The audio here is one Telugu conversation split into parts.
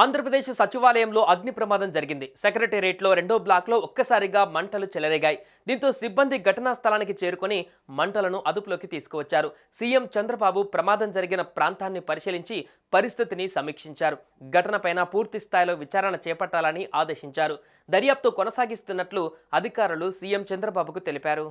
ఆంధ్రప్రదేశ్ సచివాలయంలో అగ్ని ప్రమాదం జరిగింది. సెక్రటేరియట్లో రెండో బ్లాక్లో ఒక్కసారిగా మంటలు చెలరేగాయి. దీంతో సిబ్బంది ఘటనా స్థలానికి చేరుకొని మంటలను అదుపులోకి తీసుకువచ్చారు. సీఎం చంద్రబాబు ప్రమాదం జరిగిన ప్రాంతాన్ని పరిశీలించి పరిస్థితిని సమీక్షించారు. ఘటనపైన పూర్తి స్థాయిలో విచారణ చేపట్టాలని ఆదేశించారు. దర్యాప్తు కొనసాగిస్తున్నట్లు అధికారులు సీఎం చంద్రబాబుకు తెలిపారు.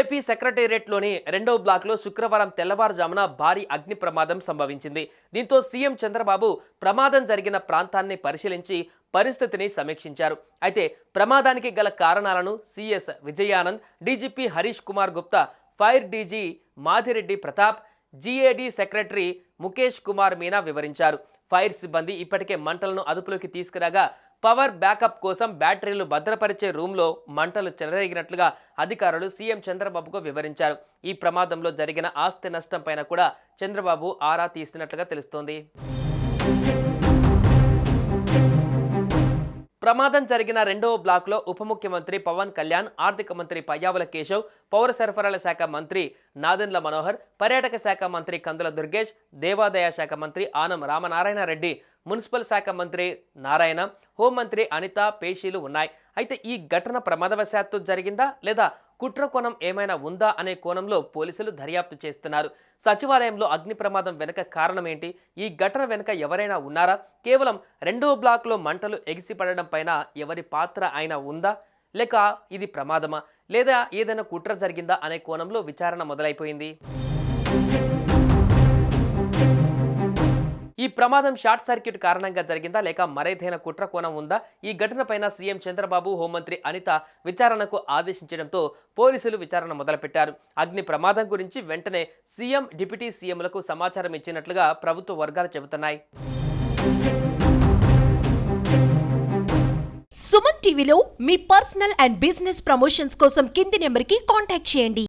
ఏపీ సెక్రటేరియట్లోని రెండో బ్లాక్లో శుక్రవారం తెల్లవారుజామున భారీ అగ్ని ప్రమాదం సంభవించింది. దీంతో సీఎం చంద్రబాబు ప్రమాదం జరిగిన ప్రాంతాన్ని పరిశీలించి పరిస్థితిని సమీక్షించారు. అయితే ప్రమాదానికి గల కారణాలను CS Vijayanand DGP Harish Kumar Gupta fire DG Madhireddy Pratap GAD secretary Mukesh Kumar Meena వివరించారు. ఫైర్ సిబ్బంది ఇప్పటికే మంటలను అదుపులోకి తీసుకురాగా పవర్ బ్యాకప్ కోసం బ్యాటరీలు భద్రపరిచే రూమ్లో మంటలు చెలరేగినట్లుగా అధికారులు సీఎం చంద్రబాబుకు వివరించారు. ఈ ప్రమాదంలో జరిగిన ఆస్తి నష్టం పైన కూడా చంద్రబాబు ఆరా తీసినట్లుగా తెలుస్తోంది. ప్రమాదం జరిగిన రెండవ బ్లాక్లో ఉప ముఖ్యమంత్రి పవన్ కళ్యాణ్ ఆర్థిక మంత్రి పయ్యావుల కేశవ్ పౌర సరఫరాల శాఖ మంత్రి నాదెండ్ల మనోహర్ పర్యాటక శాఖ మంత్రి కందుల దుర్గేష్ దేవాదాయ శాఖ మంత్రి ఆనం రామనారాయణ రెడ్డి మున్సిపల్ శాఖ మంత్రి నారాయణ హోంమంత్రి అనిత పేషీలు ఉన్నాయి. అయితే ఈ ఘటన ప్రమాదవశాత్తు జరిగిందా లేదా కుట్ర కోణం ఏమైనా ఉందా అనే కోణంలో పోలీసులు దర్యాప్తు చేస్తున్నారు. సచివాలయంలో అగ్ని ప్రమాదం వెనుక కారణం ఏంటి ఈ ఘటన వెనుక ఎవరైనా ఉన్నారా? కేవలం రెండో బ్లాక్లో మంటలు ఎగిసిపడడం పైన ఎవరి పాత్ర అయినా ఉందా? లేక ఇది ప్రమాదమా? లేదా ఏదైనా కుట్ర జరిగిందా? అనే కోణంలో విచారణ మొదలైపోయింది. ఈ ప్రమాదం షార్ట్ సర్క్యూట్ కారణంగా జరిగిందా లేక మరేదైనా కుట్ర కోణం ఉందా? ఈ ఘటనపైన సీఎం చంద్రబాబు హోంమంత్రి అనిత విచారణకు ఆదేశించడంతో పోలీసులు విచారణ మొదలుపెట్టారు. అగ్ని ప్రమాదం గురించి వెంటనే సీఎం డిప్యూటీ సీఎంలకు సమాచారం ఇచ్చినట్లుగా ప్రభుత్వ వర్గాలు చెబుతున్నాయి. సుమన్ టీవీలో మీ పర్సనల్ అండ్ బిజినెస్ ప్రమోషన్స్ కోసం కింది నెంబర్కి కాంటాక్ట్ చేయండి.